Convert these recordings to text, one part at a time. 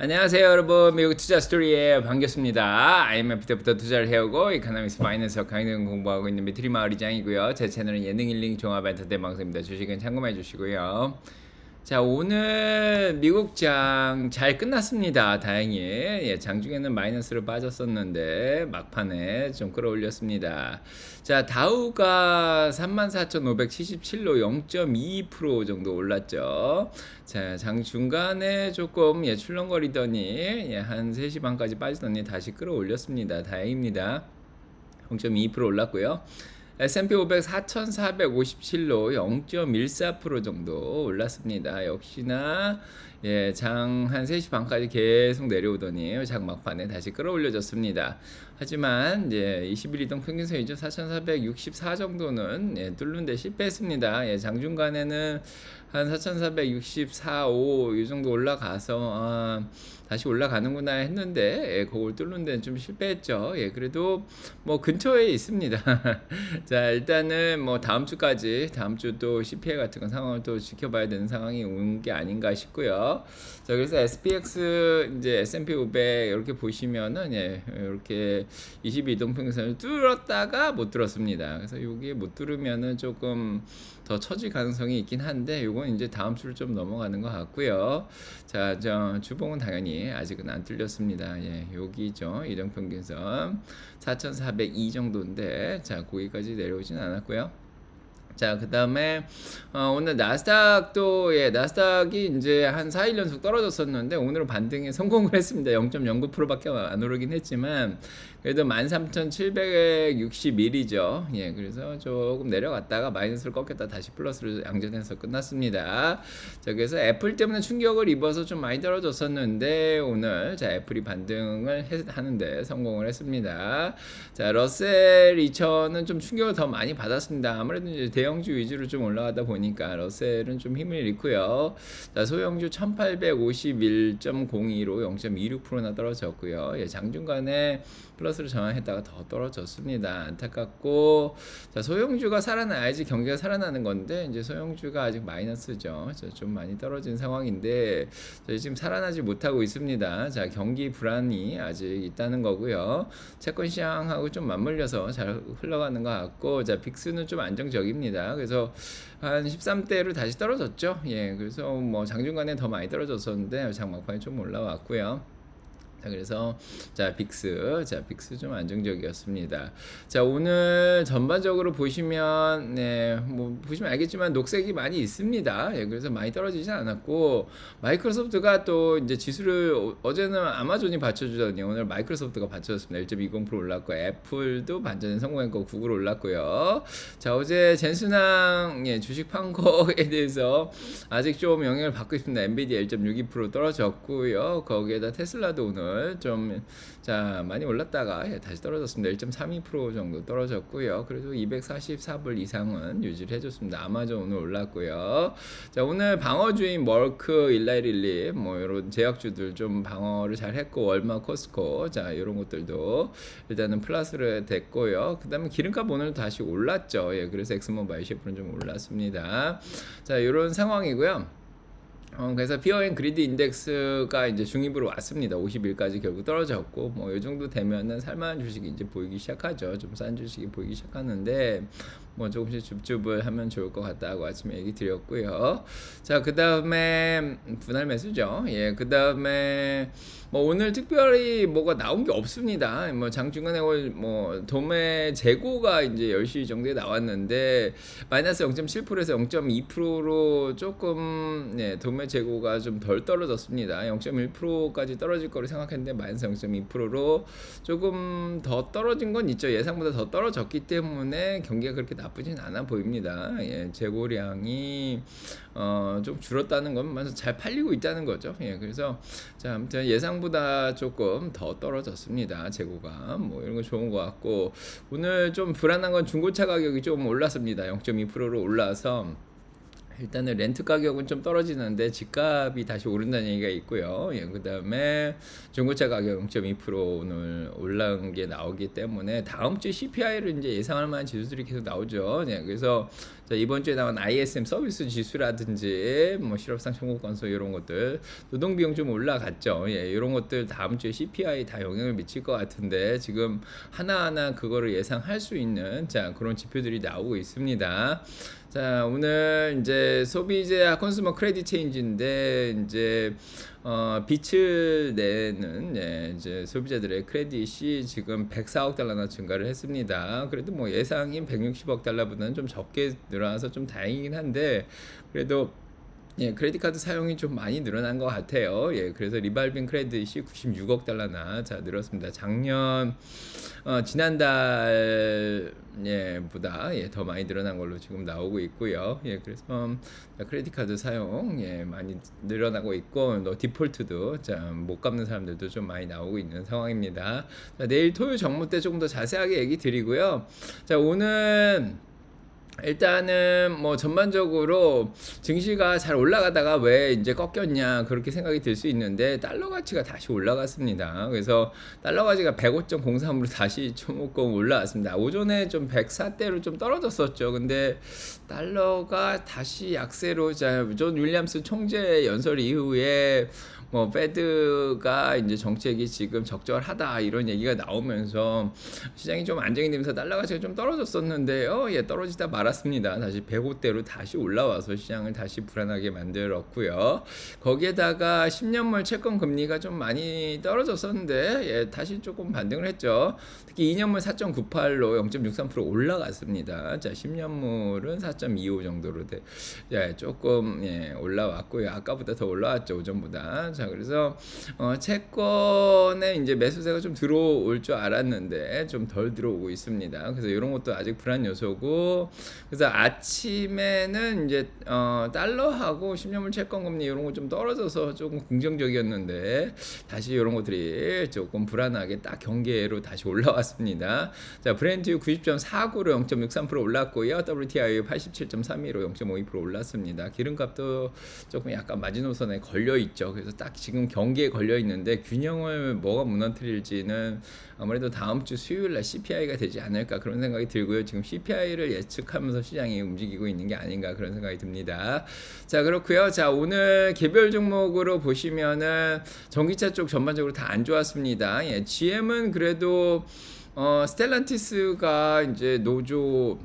안녕하세요 여러분. 미국 투자 스토리에 반갑습니다. IMF 때부터 투자를 해오고 이카노미스 파이낸스 강의등 공부하고 있는 미트리 마을이장이고요. 제 채널은 예능 힐링 종합 엔터테인 방송입니다. 주식은 참고해 주시고요 자 오늘 미국장 잘 끝났습니다. 다행히. 예, 장중에는 마이너스로 빠졌었는데 막판에 좀 끌어올렸습니다. 자 다우가 34,577로 0.22% 정도 올랐죠. 자 장 중간에 조금 예, 출렁거리더니 예, 한 3시 반까지 빠지더니 다시 끌어올렸습니다. 다행입니다. 0.2% 올랐고요. S&P 500 4,457로 0.14% 정도 올랐습니다. 역시나 예, 장 한 3시 반까지 계속 내려오더니 장 막판에 다시 끌어올려졌습니다. 하지만 이제 21 이동 평균선이죠. 4,464 정도는 예, 뚫는 데 실패했습니다. 예, 장 중간에는 한 4,464, 5 이 정도 올라가서 아, 다시 올라가는구나 했는데 예, 그걸 뚫는 데는 좀 실패했죠. 예, 그래도 뭐 근처에 있습니다. 자, 일단은 뭐 다음 주까지 다음 주 또 CPI 같은 건 상황을 또 지켜봐야 되는 상황이 온 게 아닌가 싶고요. 자, 그래서 SPX 이제 S&P 500 이렇게 보시면은 예, 이렇게 22동 평균선을 뚫었다가 못 뚫었습니다. 그래서 여기 못 뚫으면은 조금 더 처질 가능성이 있긴 한데 요건 이제 다음 주를 좀 넘어가는 것 같고요. 자, 저 주봉은 당연히 아직은 안 뚫렸습니다. 예, 여기죠. 이동 평균선 4,402 정도인데 자, 거기까지 내려오진 않았고요. 자, 그 다음에, 어, 오늘 나스닥도, 예, 나스닥이 이제 한 4일 연속 떨어졌었는데, 오늘은 반등에 성공을 했습니다. 0.09%밖에 안 오르긴 했지만, 그래도 13,761이죠. 예, 그래서 조금 내려갔다가 마이너스를 꺾였다 다시 플러스로 양전해서 끝났습니다. 자, 그래서 애플 때문에 충격을 입어서 좀 많이 떨어졌었는데, 오늘, 자, 애플이 반등을 해, 하는데 성공을 했습니다. 자, 러셀 2000은 좀 충격을 더 많이 받았습니다. 아무래도 이제 대형 주 위주로 좀 올라가다 보니까 러셀은 좀 힘을 잃고요. 자, 소형주 1851.02로 0.26%나 떨어졌고요. 예, 장중간에 플러스로 전환했다가 더 떨어졌습니다. 안타깝고 자, 소형주가 살아나야지 경기가 살아나는 건데 이제 소형주가 아직 마이너스죠. 자, 좀 많이 떨어진 상황인데 저희 지금 살아나지 못하고 있습니다. 자, 경기 불안이 아직 있다는 거고요. 채권 시장하고 좀 맞물려서 잘 흘러가는 것 같고 자, 빅스는 좀 안정적입니다. 그래서 한 13대로 다시 떨어졌죠. 예, 그래서 뭐 장중간에 더 많이 떨어졌었는데 장막판에 좀 올라왔고요. 자, 그래서 자 빅스 자 빅스 좀 안정적이었습니다. 자 오늘 전반적으로 보시면 네뭐 보시면 알겠지만 녹색이 많이 있습니다. 예, 그래서 많이 떨어지지 않았고 마이크로소프트가 또 이제 지수를 어- 어제는 아마존이 받쳐주더니 오늘 마이크로소프트가 받쳐줬습니다. 1.20% 올랐고 애플도 반전에 성공했고 구글 올랐고요. 자 어제 젠순항 예, 주식 판 거에 대해서 아직 좀 영향을 받고 있습니다. 엔비디아 1.62% 떨어졌고요. 거기에다 테슬라도 오늘 좀 자 많이 올랐다가 예, 다시 떨어졌습니다. 1.32% 정도 떨어졌고요. 그래도 244불 이상은 유지를 해줬습니다. 아마존 오늘 올랐고요. 자 오늘 방어주인 멀크, 일라이릴리 뭐 이런 제약주들 좀 방어를 잘 했고 월마, 코스코 자 이런 것들도 일단은 플러스를 됐고요. 그다음에 기름값 오늘 다시 올랐죠. 예, 그래서 엑스모바일 셰프는 좀 올랐습니다. 자 이런 상황이고요. 어, 그래서 피어앤 그리드 인덱스가 이제 중립으로 왔습니다. 50일까지 결국 떨어졌고 뭐 이 정도 되면은 살만한 주식이 이제 보이기 시작하죠. 좀 싼 주식이 보이기 시작하는데 뭐 조금씩 줍줍을 하면 좋을 것 같다고 아침에 얘기 드렸고요. 자, 그 다음에 분할 매수죠. 예, 그 다음에 뭐 오늘 특별히 뭐가 나온 게 없습니다. 뭐 장중간에 뭐 도매 재고가 이제 10시 정도에 나왔는데 마이너스 0.7%에서 0.2%로 조금 네, 도매 재고가 좀 덜 떨어졌습니다. 0.1%까지 떨어질 거로 생각했는데 마이너스 0.2%로 조금 더 떨어진 건 있죠. 예상보다 더 떨어졌기 때문에 경기가 그렇게 나 쁘진 않아 보입니다. 예, 재고량이 어, 좀 줄었다는 건 잘 팔리고 있다는 거죠. 예, 그래서 자, 아무튼 예상보다 조금 더 떨어졌습니다. 재고가 뭐 이런 거 좋은 것 같고 오늘 좀 불안한 건 중고차 가격이 좀 올랐습니다. 0.2%로 올라서 일단은 렌트 가격은 좀 떨어지는데 집값이 다시 오른다는 얘기가 있고요. 예, 그 다음에 중고차 가격 0.2% 오늘 올라온 게 나오기 때문에 다음 주 CPI를 이제 예상할 만한 지수들이 계속 나오죠. 예, 그래서 자, 이번 주에 나온 ISM 서비스 지수라든지 뭐 실업상 청구 건수 이런 것들 노동 비용 좀 올라갔죠. 예, 이런 것들 다음 주에 CPI 다 영향을 미칠 것 같은데 지금 하나하나 그거를 예상할 수 있는 자, 그런 지표들이 나오고 있습니다. 자, 오늘 이제 소비재와 컨슈머 크레딧 체인지인데 이제 어, 빛을 내는 예, 이제 소비자들의 크레딧이 지금 104억 달러나 증가를 했습니다. 그래도 뭐 예상인 160억 달러보다는 좀 적게 늘어나서 좀 다행이긴 한데 그래도 예, 크레딧 카드 사용이 좀 많이 늘어난 것 같아요. 예, 그래서 리발빙 크레딧이 96억 달러나 자 늘었습니다. 작년 어, 지난달 예, 보다 예, 더 많이 늘어난 걸로 지금 나오고 있고요. 예, 그래서 음, 크레딧 카드 사용 예, 많이 늘어나고 있고 또 디폴트도 못 갚는 사람들도 좀 많이 나오고 있는 상황입니다. 자, 내일 토요일 정모 때 조금 더 자세하게 얘기 드리고요. 자, 오늘 일단은 뭐 전반적으로 증시가 잘 올라가다가 왜 이제 꺾였냐 그렇게 생각이 들 수 있는데 달러 가치가 다시 올라갔습니다. 그래서 달러 가치가 105.03으로 다시 조금 올라왔습니다. 오전에 좀 104대로 좀 떨어졌었죠. 근데 달러가 다시 약세로 자존 윌리엄스 총재 연설 이후에 뭐 페드가 이제 정책이 지금 적절하다 이런 얘기가 나오면서 시장이 좀 안정이 되면서 달러 가치가 좀 떨어졌었는데요. 예, 떨어지다 말았습니다. 다시 105대로 다시 올라와서 시장을 다시 불안하게 만들었고요. 거기에다가 10년물 채권 금리가 좀 많이 떨어졌었는데 예, 다시 조금 반등을 했죠. 특히 2년물 4.98로 0.63% 올라갔습니다. 자, 10년물은 4.25 정도로 돼, 예, 조금 예, 올라왔고요. 아까보다 더 올라왔죠. 오전보다. 자, 그래서 어, 채권에 이제 매수세가 좀 들어올 줄 알았는데 좀 덜 들어오고 있습니다. 그래서 이런 것도 아직 불안 요소고 그래서 아침에는 이제 어, 달러하고 10년물 채권 금리 이런 거 좀 떨어져서 조금 긍정적이었는데 다시 이런 것들이 조금 불안하게 딱 경계로 다시 올라왔습니다. 자, 브렌트 90.49로 0.63% 올랐고요. WTI 87.32로 0.52% 올랐습니다. 기름값도 조금 약간 마지노선에 걸려 있죠. 그래서 딱 지금 경기에 걸려 있는데 균형을 뭐가 무너뜨릴지는 아무래도 다음 주 수요일 날 CPI가 되지 않을까 그런 생각이 들고요. 지금 CPI를 예측하면서 시장이 움직이고 있는 게 아닌가 그런 생각이 듭니다. 자, 그렇고요. 자, 오늘 개별 종목으로 보시면은 전기차 쪽 전반적으로 다 안 좋았습니다. 예, GM은 그래도 어, 스텔란티스가 이제 노조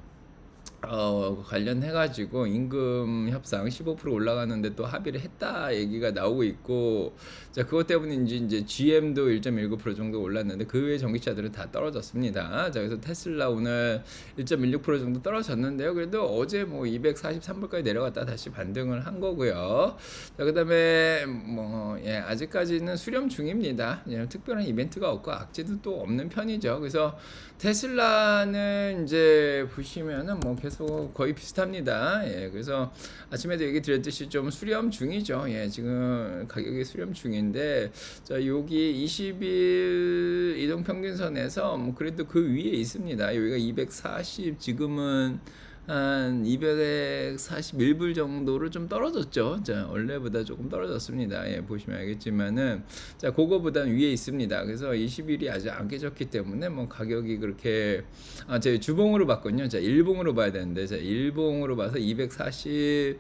어, 관련해가지고 임금 협상 15% 올라가는데 또 합의를 했다 얘기가 나오고 있고, 자, 그것 때문인지 이제 GM도 1.19% 정도 올랐는데 그 외의 전기차들은 다 떨어졌습니다. 자, 그래서 테슬라 오늘 1.16% 정도 떨어졌는데요. 그래도 어제 뭐 243불까지 내려갔다 다시 반등을 한 거고요. 자, 그 다음에 뭐, 예, 아직까지는 수렴 중입니다. 예, 특별한 이벤트가 없고 악재도 또 없는 편이죠. 그래서 테슬라는 이제 보시면은 뭐 계속 계속 거의 비슷합니다. 예, 그래서 아침에도 얘기 드렸듯이 좀 수렴 중이죠. 예, 지금 가격이 수렴 중인데, 자, 여기 20일 이동 평균선에서 뭐 그래도 그 위에 있습니다. 여기가 240, 지금은 한 241불 정도로 좀 떨어졌죠. 자, 원래보다 조금 떨어졌습니다. 예, 보시면 알겠지만은 자, 그거보다 위에 있습니다. 그래서 20일이 아직 안 깨졌기 때문에 뭐 가격이 그렇게 아, 제 주봉으로 봤거든요. 자, 일봉으로 봐야 되는데 자, 일봉으로 봐서 240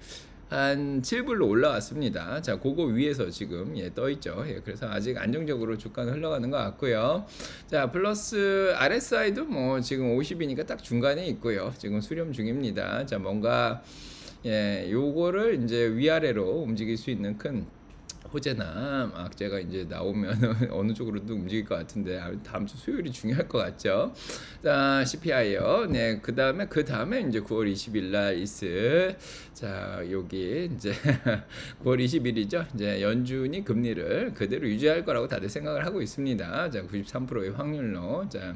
한 7불로 올라왔습니다. 자, 그거 위에서 지금 예, 떠 있죠. 예, 그래서 아직 안정적으로 주가는 흘러가는 것 같고요. 자, 플러스 RSI도 뭐 지금 50이니까 딱 중간에 있고요. 지금 수렴 중입니다. 자, 뭔가 예, 요거를 이제 위아래로 움직일 수 있는 큰 호재나 악재가 이제 나오면 어느 쪽으로도 움직일 것 같은데 다음 주 수요일이 중요할 것 같죠. 자, CPI요. 네, 그 다음에 그 다음에 이제 9월 20일 날 있을 자 여기 이제 9월 20일이죠. 이제 연준이 금리를 그대로 유지할 거라고 다들 생각을 하고 있습니다. 자, 93%의 확률로 자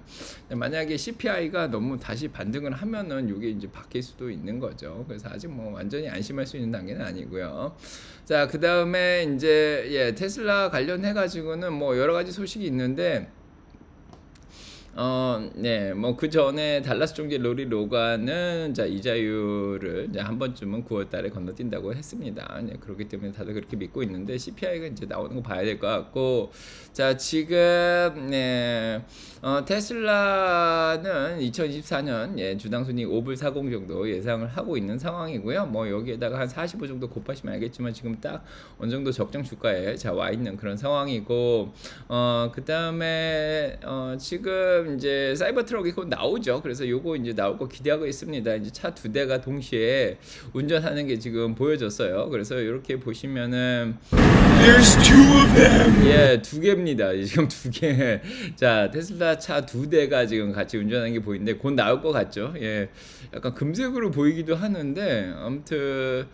만약에 CPI가 너무 다시 반등을 하면은 이게 이제 바뀔 수도 있는 거죠. 그래서 아직 뭐 완전히 안심할 수 있는 단계는 아니고요. 자, 그 다음에 이제 예, 테슬라 관련해 가지고는 뭐 여러 가지 소식이 있는데 어, 네, 뭐 그 전에 달라스 종지 로리 로가는 자 이자율을 이제 한 번쯤은 9월달에 건너뛴다고 했습니다. 네, 그렇기 때문에 다들 그렇게 믿고 있는데 CPI가 이제 나오는 거 봐야 될 것 같고, 자 지금 네, 어, 테슬라는 2024년 예, 주당 순이익 5불 40 정도 예상을 하고 있는 상황이고요. 뭐 여기에다가 한 45 정도 곱하시면 알겠지만 지금 딱 어느 정도 적정 주가에 자 와 있는 그런 상황이고, 어, 그 다음에 어, 지금 이제 사이버 트럭이 곧 나오죠. 그래서 요거 이제 나올 거 기대하고 있습니다. 이제 차 두 대가 동시에 운전하는 게 지금 보여졌어요. 그래서 이렇게 보시면은 There's two of them. 예, 두 개입니다. 지금 두 개. 자, 테슬라 차 두 대가 지금 같이 운전하는 게 보이는데 곧 나올 것 같죠. 예. 약간 금색으로 보이기도 하는데 아무튼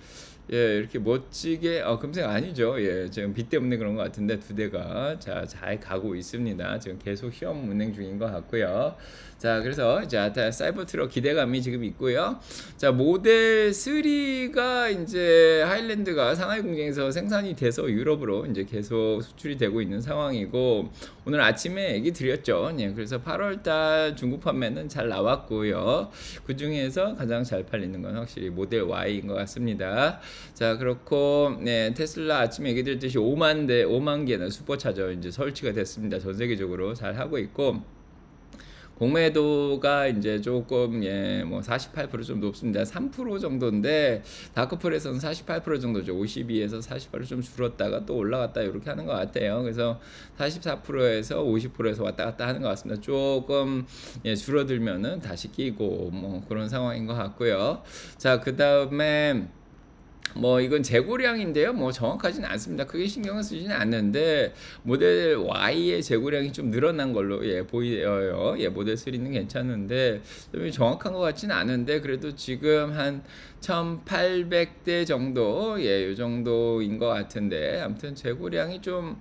예, 이렇게 멋지게 어, 금색 아니죠. 예, 지금 빛 때문에 그런 것 같은데 두 대가 자, 잘 가고 있습니다. 지금 계속 시험 운행 중인 것 같고요. 자, 그래서 자, 다 사이버 트럭 기대감이 지금 있고요. 자, 모델 3가 이제 하일랜드가 상하이 공장에서 생산이 돼서 유럽으로 이제 계속 수출이 되고 있는 상황이고 오늘 아침에 얘기 드렸죠. 예, 그래서 8월 달 중국 판매는 잘 나왔고요. 그 중에서 가장 잘 팔리는 건 확실히 모델 Y인 것 같습니다. 자, 그렇고 네, 테슬라 아침에 얘기 드렸듯이 5만 대 5만 개는 슈퍼차저 이제 설치가 됐습니다. 전 세계적으로 잘 하고 있고 공매도가 이제 조금 예 뭐 48%좀 높습니다. 3% 정도인데 다크풀에서는 48% 정도죠. 52에서 48좀 줄었다가 또 올라갔다 이렇게 하는 것 같아요. 그래서 44%에서 50%에서 왔다 갔다 하는 것 같습니다. 조금 예, 줄어들면은 다시 끼고 뭐 그런 상황인 것 같고요. 자, 그 다음에 뭐 이건 재고량인데요. 뭐 정확하지는 않습니다. 크게 신경을 쓰지는 않는데 모델 Y의 재고량이 좀 늘어난 걸로 예 보여요. 예 모델 3는 괜찮은데 좀 정확한 것 같지는 않은데 그래도 지금 한 1,800대 정도 예요 정도인 것 같은데 아무튼 재고량이 좀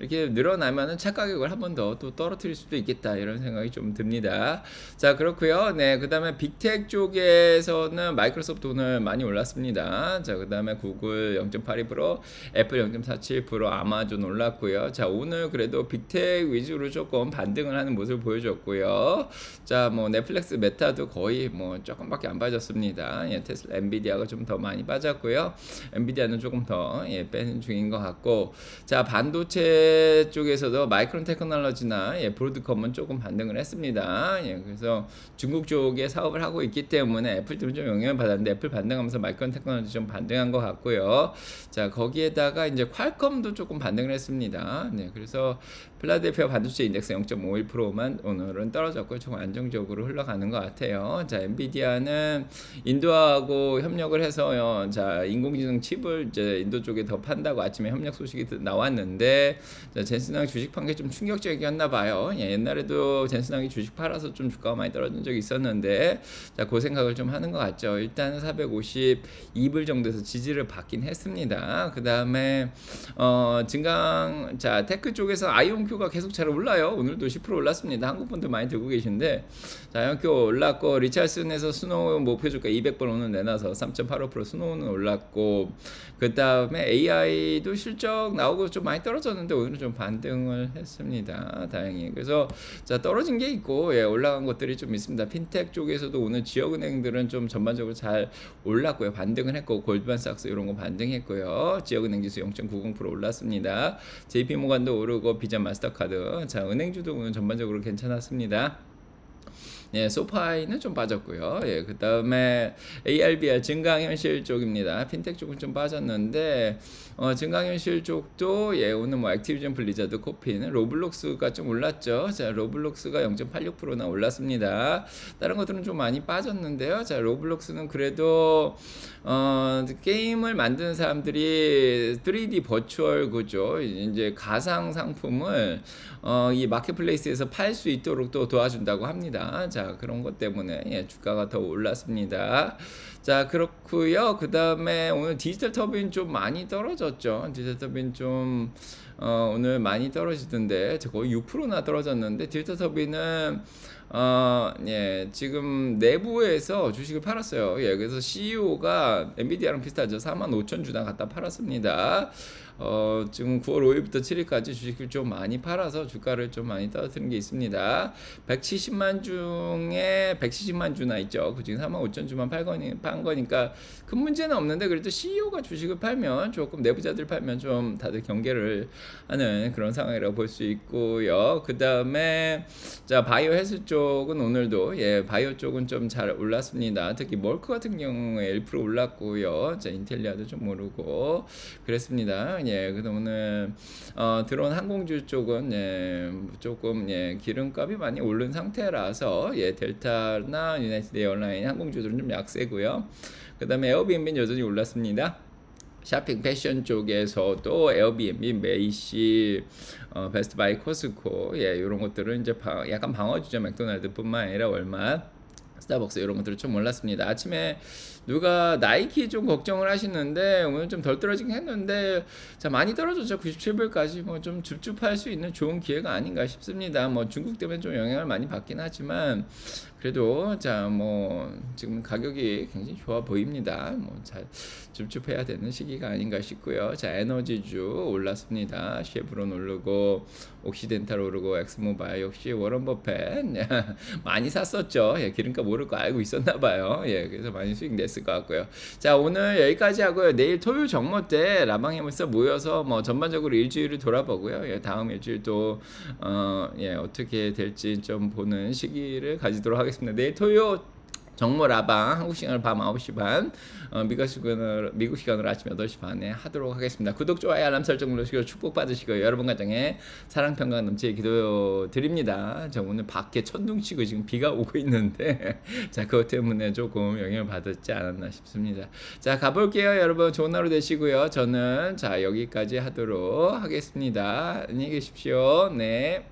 이렇게 늘어나면은 차 가격을 한 번 더 또 떨어뜨릴 수도 있겠다 이런 생각이 좀 듭니다. 자 그렇고요. 네 그다음에 빅텍 쪽에서는 마이크로소프트 오늘 많이 올랐습니다. 자 그다음에 구글 0.82%, 애플 0.47%, 아마존 올랐고요. 자 오늘 그래도 빅텍 위주로 조금 반등을 하는 모습을 보여줬고요. 자 뭐 넷플릭스, 메타도 거의 뭐 조금밖에 안 빠졌습니다. 예, 테슬라, 엔비디아가 좀 더 많이 빠졌고요. 엔비디아는 조금 더 예, 빼는 중인 것 같고 자 반도체 쪽에서도 마이크론 테크놀로지나 예, 브로드컴은 조금 반등을 했습니다. 예, 그래서 중국 쪽에 사업을 하고 있기 때문에 애플도 좀 영향을 받았는데 애플 반등하면서 마이크론 테크놀로지 좀 반등한 것 같고요. 자 거기에다가 이제 퀄컴도 조금 반등을 했습니다. 네, 그래서 필라델피아 반도체 인덱스 0.51%만 오늘은 떨어졌고 좀 안정적으로 흘러가는 것 같아요. 자 엔비디아는 인도하고 협력을 해서요. 자 인공지능 칩을 이제 인도 쪽에 더 판다고 아침에 협력 소식이 나왔는데 자, 젠슨항 주식 판 게 좀 충격적이었나 봐요. 예, 옛날에도 젠슨항이 주식 팔아서 좀 주가가 많이 떨어진 적이 있었는데 자, 그 생각을 좀 하는 것 같죠. 일단 452불 정도에서 지지를 받긴 했습니다. 그 다음에 어, 증강 자 테크 쪽에서 아이온큐가 계속 잘 올라요. 오늘도 10% 올랐습니다. 한국 분들 많이 들고 계신데 자 아이온큐 올랐고 리찰슨에서 스노우 목표 주가 200번 오늘 내놔서 3.85% 스노우는 올랐고 그 다음에 AI도 실적 나오고 좀 많이 떨어졌는데 오늘은 좀 반등을 했습니다. 다행히. 그래서 자 떨어진 게 있고 예, 올라간 것들이 좀 있습니다. 핀텍 쪽에서도 오늘 지역은행들은 좀 전반적으로 잘 올랐고요. 반등을 했고 골드만삭스 이런 거 반등했고요. 지역은행 지수 0.90% 올랐습니다. JP모간도 오르고 비자 마스터카드 자 은행주도 오늘 전반적으로 괜찮았습니다. 예, 소파이는 좀 빠졌고요. 예, 그 다음에 ARBR 증강현실 쪽입니다. 핀텍 쪽은 좀 빠졌는데, 어, 증강현실 쪽도 예, 오늘 뭐 액티비전 블리자드 코피는 로블록스가 좀 올랐죠. 자, 로블록스가 0.86%나 올랐습니다. 다른 것들은 좀 많이 빠졌는데요. 자, 로블록스는 그래도 어, 게임을 만드는 사람들이 3D 버추얼 구조, 이제 가상 상품을 어, 이 마켓플레이스에서 팔 수 있도록 또 도와준다고 합니다. 자, 그런 것 때문에 예, 주가가 더 올랐습니다. 자 그렇고요. 그 다음에 오늘 디지털 터빈 좀 많이 떨어졌죠. 디지털 터빈 좀 어, 오늘 많이 떨어지던데 저 거의 6%나 떨어졌는데 디지털 터빈은 어, 예, 지금 내부에서 주식을 팔았어요. 예, 그래서 CEO가 엔비디아랑 비슷하죠. 4만 5천 주당 갖다 팔았습니다. 어, 지금 9월 5일부터 7일까지 주식을 좀 많이 팔아서 주가를 좀 많이 떨어뜨린 게 있습니다. 170만 중에 170만 주나 있죠. 그 중에 4만 5천 주만 팔 거니, 판 거니까 큰 문제는 없는데 그래도 CEO가 주식을 팔면 조금 내부자들 팔면 좀 다들 경계를 하는 그런 상황이라고 볼 수 있고요. 그 다음에 자 바이오 헬스 쪽은 오늘도 예 바이오 쪽은 좀 잘 올랐습니다. 특히 멀크 같은 경우에 1% 올랐고요. 자 인텔리아도 좀 오르고 그랬습니다. 예 그래서 오늘 어, 들어온 항공주 쪽은 예 조금 예 기름값이 많이 오른 상태라서 예 델타나 유나이티드 에어라인 항공주들은 좀 약세고요. 그 다음에 에어비앤비는 여전히 올랐습니다. 샤핑 패션 쪽에서도 에어비앤비, 메이시, 어, 베스트바이, 코스코 예 이런 것들은 이제 방, 약간 방어주죠 맥도날드뿐만 아니라 월말. 스타벅스 이런 것들을 좀 올랐습니다. 아침에 누가 나이키 좀 걱정을 하시는데 오늘 좀 덜 떨어지긴 했는데 자 많이 떨어졌죠. 97불까지 뭐 좀 줍줍할 수 있는 좋은 기회가 아닌가 싶습니다. 뭐 중국 때문에 좀 영향을 많이 받긴 하지만 그래도 자 뭐 지금 가격이 굉장히 좋아 보입니다. 뭐 잘 줍줍해야 되는 시기가 아닌가 싶고요. 자 에너지주 올랐습니다. 쉐브론 오르고 옥시덴탈 오르고 엑스모바일 역시 워런 버펫 많이 샀었죠. 예, 기름값 오를 거 알고 있었나 봐요. 예, 그래서 많이 수익 냈을 것 같고요. 자 오늘 여기까지 하고요. 내일 토요일 정모 때 라방해물서 모여서 뭐 전반적으로 일주일을 돌아보고요. 예, 다음 일주일 또 어, 예, 어떻게 될지 좀 보는 시기를 가지도록 하겠습니다. 내일 토요 정모 라방 한국 시간으로 밤 9시 반 어, 미국 시간으로 미국 시간으로 아침 8시 반에 하도록 하겠습니다. 구독 좋아요 알람 설정 누르시고 축복 받으시고 여러분 가정에 사랑 평강 넘치게 기도 드립니다. 저 오늘 밖에 천둥 치고 지금 비가 오고 있는데 자 그것 때문에 조금 영향을 받았지 않았나 싶습니다. 자 가볼게요 여러분 좋은 하루 되시고요. 저는 자 여기까지 하도록 하겠습니다. 안녕히 계십시오. 네.